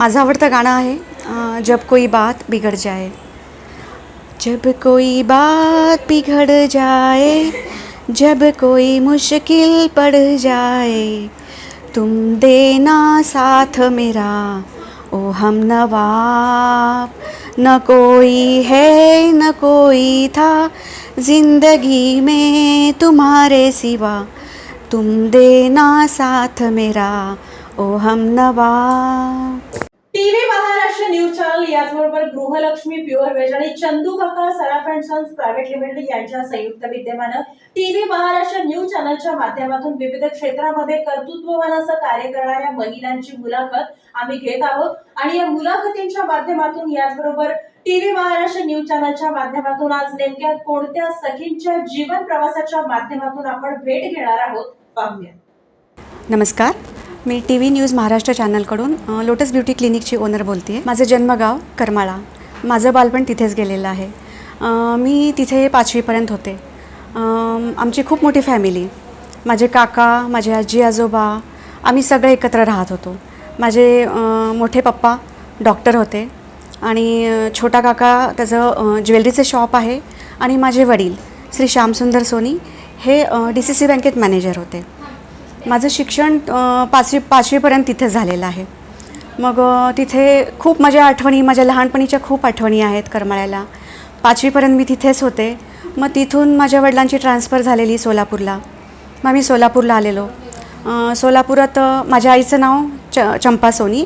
माझं आवडतं गाणं आहे जब कोई बात बिघड़ जाए. जब कोई बात बिघड़ जाए जब कोई मुश्किल पड़ जाए तुम देना साथ मेरा ओ हम नवाब न कोई है न कोई था जिंदगी में तुम्हारे सिवा तुम देना साथ मेरा ओ हम नवाब. टीव्ही महाराष्ट्र न्यूज चॅनल याचबरोबर गृहलक्ष्मी प्युअर वेज आणि Chandu Kaka Saraf and sons private limited यांच्या संयुक्त विद्यमानं टीव्ही महाराष्ट्र न्यूज चॅनलच्या माध्यमातून विविध क्षेत्रामध्ये कर्तृत्ववान असं कार्य करणाऱ्या महिलांची मुलाखत आम्ही घेत आहोत. आणि या मुलाखतींच्या माध्यमातून याचबरोबर टीव्ही महाराष्ट्र न्यूज चॅनलच्या माध्यमातून आज नेमक्या कोणत्या सखींच्या जीवन प्रवासाच्या माध्यमातून आपण भेट घेणार आहोत पाहूया. नमस्कार. मी टी व्ही न्यूज महाराष्ट्र चॅनलकडून लोटस ब्युटी क्लिनिकची ओनर बोलते आहे माझं जन्मगाव करमाळा. माझं बालपण तिथेच गेलेलं आहे. मी तिथे पाचवीपर्यंत होते. आमची खूप मोठी फॅमिली. माझे काका माझे आजी आजोबा आम्ही सगळे एकत्र राहत होतो. माझे मोठे पप्पा डॉक्टर होते आणि छोटा काका त्याचं ज्वेलरीचं शॉप आहे आणि माझे वडील श्री श्यामसुंदर सोनी हे डी सी सी बँकेत मॅनेजर होते. माझं शिक्षण पाचवी पाचवीपर्यंत तिथे झालेलं आहे. मग तिथे खूप माझ्या आठवणी माझ्या लहानपणीच्या खूप आठवणी आहेत करमाळ्याला. पाचवीपर्यंत मी तिथेच होते. मग तिथून माझ्या वडिलांची ट्रान्सफर झालेली सोलापूरला. मग मी सोलापूरला आलेलो. सोलापुरात माझ्या आईचं नाव च चंपा सोनी.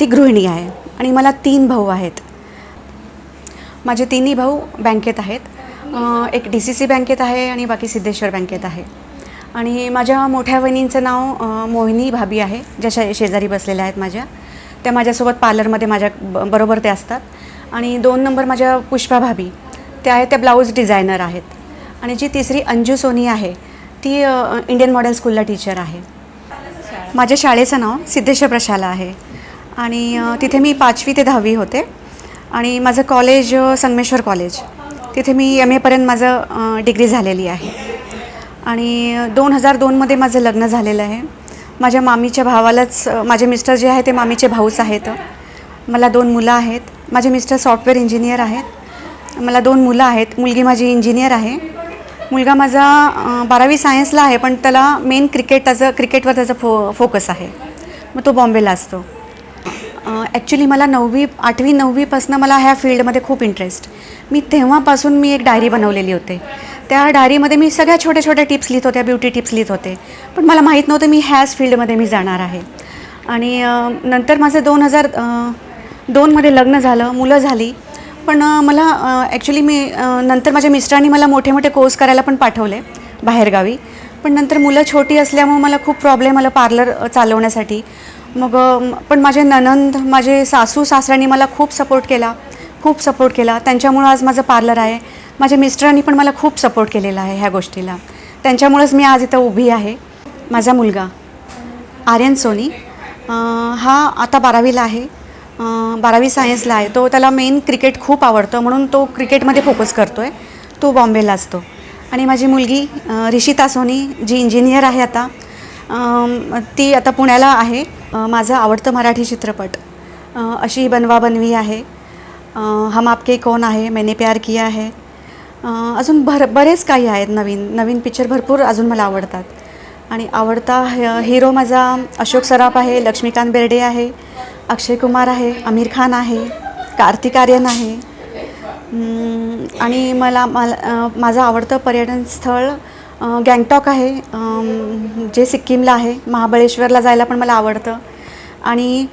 ती गृहिणी आहे आणि मला तीन भाऊ आहेत. माझे तिन्ही भाऊ बँकेत आहेत. एक डी सी सी बँकेत आहे आणि बाकी सिद्धेश्वर बँकेत आहे. आणि माझ्या मोठ्या वहिनींचं नाव मोहिनी भाभी आहे ज्या शे शेजारी बसलेल्या आहेत माझ्या. त्या माझ्यासोबत पार्लरमध्ये माझ्या ब बरोबर ते असतात. आणि दोन नंबर माझ्या पुष्पा भाभी त्या आहेत त्या ब्लाऊज डिझायनर आहेत. आणि जी तिसरी अंजू सोनी आहे ती इंडियन मॉडेल स्कूलला टीचर आहे. माझ्या शाळेचं नाव सिद्धेश्वर प्रशाला आहे. आणि तिथे मी पाचवी ते दहावी होते. आणि माझं कॉलेज संगमेश्वर कॉलेज. तिथे मी एम एपर्यंत माझं डिग्री झालेली आहे. आणि दोन हजार दोनमध्ये माझं लग्न झालेलं आहे. माझ्या मामीच्या भावालाच माझे मिस्टर जे आहे ते मामीचे भाऊच आहेत. मला दोन मुलं आहेत. माझे मिस्टर सॉफ्टवेअर इंजिनियर आहेत. मला दोन मुलं आहेत. मुलगी माझी इंजिनियर आहे. मुलगा माझा बारावी सायन्सला आहे पण त्याला मेन क्रिकेट त्याचं क्रिकेटवर त्याचं फो फोकस आहे. मग तो बॉम्बेला असतो. ॲक्च्युली मला नववी आठवी नववीपासून मला ह्या फील्डमध्ये खूप इंटरेस्ट मी तेव्हापासून मी एक डायरी बनवलेली होते. त्या डायरीमध्ये मी सगळ्या छोट्या छोट्या टिप्स लिहित होत्या ब्युटी टिप्स लिहित होते. पण मला माहीत नव्हतं मी ह्याच फील्डमध्ये मी जाणार आहे. आणि नंतर माझं दोन हजार दोनमध्ये लग्न झालं मुलं झाली. पण मला ॲक्च्युली मी नंतर माझ्या मिस्टरांनी मला मोठे मोठे कोर्स करायला पण पाठवले बाहेरगावी. पण नंतर मुलं छोटी असल्यामुळे मला खूप प्रॉब्लेम आला पार्लर चालवण्यासाठी. मग पण माझे ननंद माझे सासू सासऱ्यांनी मला खूप सपोर्ट केला. खूप सपोर्ट केला. त्यांच्यामुळं आज माझं पार्लर आहे. माझ्या मिस्टरांनी पण मला खूप सपोर्ट केलेला आहे ह्या गोष्टीला. त्यांच्यामुळंच मी आज इथं उभी आहे. माझा मुलगा आर्यन सोनी हा आता बारावीला आहे. बारावी सायन्सला आहे. तो त्याला मेन क्रिकेट खूप आवडतं. म्हणून तो क्रिकेटमध्ये फोकस करतो आहे तो बॉम्बेला असतो. आणि माझी मुलगी रिषिता रिशिता सोनी जी इंजिनियर आहे आता ती आता पुण्याला आहे. माझं आवडतं मराठी चित्रपट. अशी बनवा बनवी आहे. हम आपके कौन आहे? मैंने प्यार किया है. अजून भर बरेच काही आहेत नवीन नवीन पिक्चर भरपूर अजून मला आवडतात. आणि आवडता ह- हिरो माझा अशोक सराफ आहे लक्ष्मीकांत बेर्डे आहे अक्षय कुमार आहे आमिर खान आहे कार्तिक आर्यन आहे. आणि मला मला माझं आवडतं पर्यटन स्थळ गँगटॉक आहे. जे सिक्कीमला आहे महाबळेश्वरला जायला पण मला आवडतं. आणि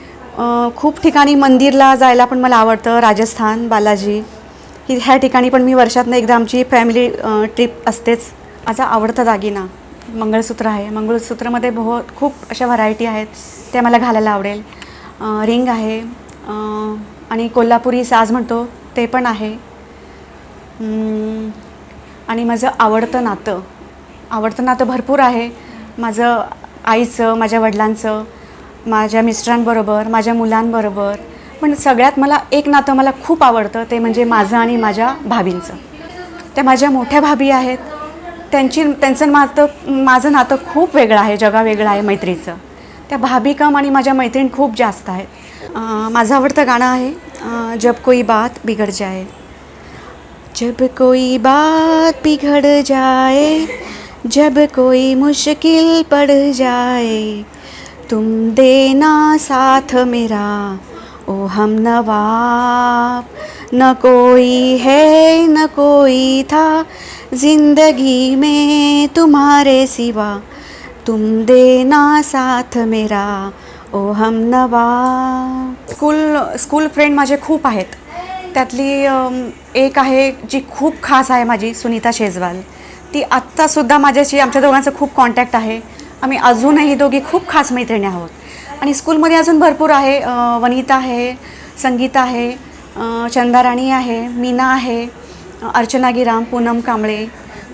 खूप ठिकाणी मंदिरला जायला पण मला आवडतं राजस्थान बालाजी. ही ह्या ठिकाणी पण मी वर्षातनं एकदा आमची फॅमिली ट्रिप असतेच. माझा आवडता दागिना मंगळसूत्र आहे. मंगळसूत्रामध्ये बहुत खूप अशा व्हरायटी आहेत. त्या मला घालायला आवडेल. रिंग आहे. आणि कोल्हापुरी साज म्हणतो ते पण आहे. आणि माझं आवडतं नातं. आवडतं नातं भरपूर आहे. माझं आईचं माझ्या वडिलांचं माझ्या मिस्टरांबरोबर माझ्या मुलांबरोबर. पण सगळ्यात मला एक नातं मला खूप आवडतं ते म्हणजे माझं आणि माझ्या भाभींचं. त्या माझ्या मोठ्या भाभी आहेत. त्यांची त्यांचं नातं माझं नातं खूप वेगळं आहे जगा वेगळं आहे मैत्रीचं. त्या भाभी कम आणि माझ्या मैत्रीण खूप जास्त आहेत. माझं आवडतं गाणं आहे जब कोई बात बिघड जाए. जब कोई बात बिघड जाए जब कोई मुश्किल पड़ जाए तुम देना साथ मेरा। ओ हम नवाब न कोई है न कोई था। ज़िंदगी में तुम्हारे सिवा तुम देना साथ मेरा। ओ हम नवाब। स्कूल स्कूल फ्रेंड माझे खूप आहेत. त्यातली एक आहे जी खूप खास आहे माझी सुनीता शेजवाल. ती आत्तासुद्धा माझ्याशी आमच्या दोघांचं खूप कॉन्टॅक्ट आहे. आम्ही अजूनही दोघी खूप खास मैत्रिणी आहोत. आणि स्कूलमध्ये अजून भरपूर आहे. वनिता आहे संगीता आहे चंदाराणी आहे मीना आहे अर्चना गिराम पूनम कांबळे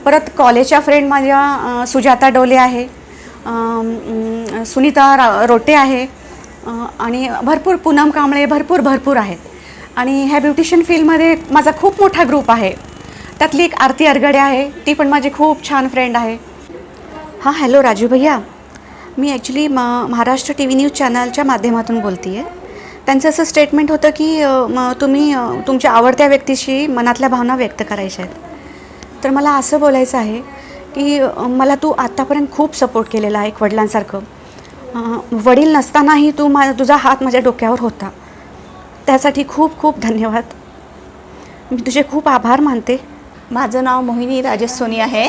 परत कॉलेजच्या फ्रेंड माझ्या सुजाता डोले आहे सुनीता रा रोटे आहे आणि भरपूर पूनम कांबळे भरपूर भरपूर आहेत. आणि ह्या ब्युटिशियन फील्डमध्ये माझा खूप मोठा ग्रुप आहे. त्यातली एक आरती अरगडे आहे ती पण माझी खूप छान फ्रेंड आहे. हां हॅलो राजू भैया. मी ॲक्च्युली म महाराष्ट्र टी व्ही न्यूज चॅनलच्या माध्यमातून बोलते आहे त्यांचं असं स्टेटमेंट होतं की म तुम्ही तुमच्या आवडत्या व्यक्तीशी मनातल्या भावना व्यक्त करायच्या आहेत. तर मला असं बोलायचं आहे की मला तू आत्तापर्यंत खूप सपोर्ट केलेला आहे एक वडिलांसारखं. वडील नसतानाही तू मा तुझा हात माझ्या डोक्यावर होता. त्यासाठी खूप खूप धन्यवाद. मी तुझे खूप आभार मानते. माझं नाव मोहिनी राजेश सोनी आहे.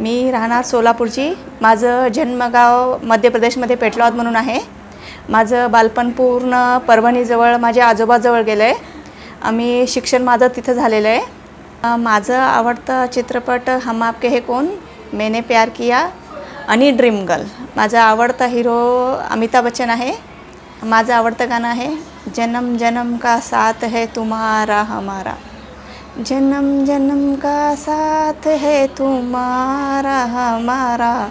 मी राहणार सोलापूरची. माझं जन्मगाव मध्य प्रदेशमध्ये पेटलावत म्हणून आहे. माझं बालपण पूर्ण परभणीजवळ माझ्या आजोबाजवळ गेलं आहे आम्ही शिक्षण माझं तिथं झालेलं आहे. माझं आवडतं चित्रपट हम आपके हे कोण? मैंने प्यार किया. आणि ड्रीम गर्ल. माझा आवडता हिरो अमिताभ बच्चन आहे. माझं आवडतं गाणं आहे जन्म जन्म का साथ है तुम्हारा हमारा. जन्म जन्म का साथ है तुम्हारा हमारा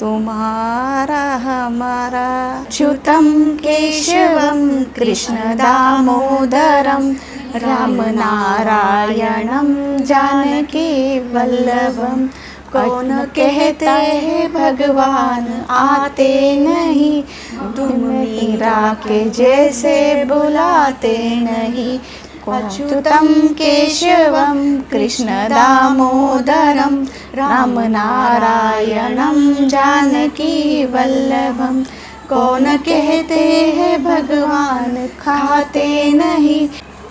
तुम्हारा हमारा। च्युतं केशवं कृष्णदामोदरं रामनारायणं जानकी वल्लभं कौन कहते हैं भगवान आते नहीं। तुम मीरा के जैसे बुलाते नहीं। अच्युतं केशवं कृष्णदामोदरं रामनारायणं जानकीवल्लभं कौन कहते हैं भगवान खाते नहीं।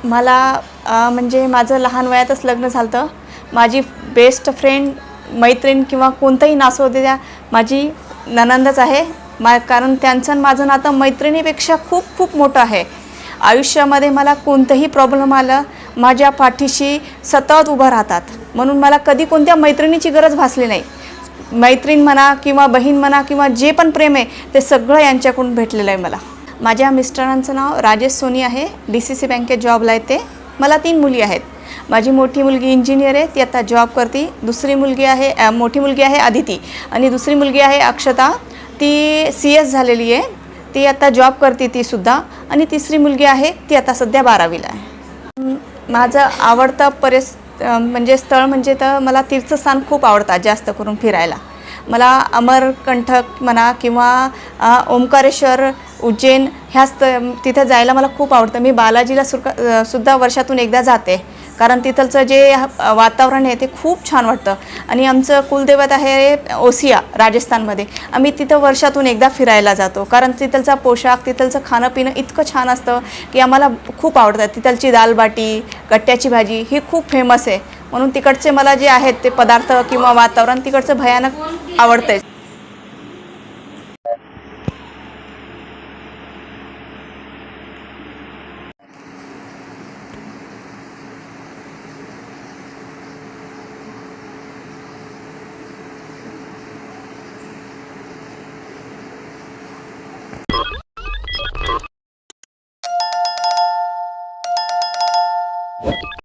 मला म्हणजे माझं लहान वयातच लग्न झालं होतं माझी बेस्ट फ्रेंड मैत्रीण किंवा कोणतंही नासो त्या माझी ननंदच आहे. मा कारण त्यांचं माझं नातं मैत्रिणीपेक्षा खूप खूप मोठं आहे. आयुष्यामध्ये मला कोणतंही प्रॉब्लेम आलं माझ्या पाठीशी सतत उभं राहतात. म्हणून मला कधी कोणत्या मैत्रिणीची गरज भासली नाही. मैत्रीण म्हणा किंवा बहीण म्हणा किंवा जे पण प्रेम आहे ते सगळं यांच्याकडून भेटलेलं आहे मला. माझ्या मिस्टरांचं नाव राजेश सोनी आहे. डी सी सी बँकेत जॉबला आहे ते मला तीन मुली आहेत. माझी मोठी मुलगी इंजिनियर आहे ती आता जॉब करते. दुसरी मुलगी आहे मोठी मुलगी आहे आदिती. आणि दुसरी मुलगी आहे अक्षता. ती सी एस झालेली आहे. ती आता जॉब करते ती सुद्धा. आणि तिसरी मुलगी आहे ती आता सध्या बारावीला आहे. माझं आवडतं परिस म्हणजे स्थळ म्हणजे तर मला तीर्थस्थान खूप आवडतात जास्त करून फिरायला. मला अमरकंठक म्हणा किंवा ओंकारेश्वर उज्जैन ह्या स्थ तिथं जायला मला खूप आवडतं. मी बालाजीला सुका सुद्धा वर्षातून एकदा जाते. कारण तिथलचं जे वातावरण आहे ते खूप छान वाटतं. आणि आमचं कुलदैवत आहे ओसिया राजस्थानमध्ये. आम्ही तिथं वर्षातून एकदा फिरायला जातो. कारण तिथलचा पोशाख तिथलचं खाणं पिणं इतकं छान असतं की आम्हाला खूप आवडतं. तिथलची दालबाटी गट्ट्याची भाजी ही खूप फेमस आहे. म्हणून तिकडचे मला जे आहेत ते पदार्थ किंवा वातावरण तिकडचं भयानक आवडतं आहे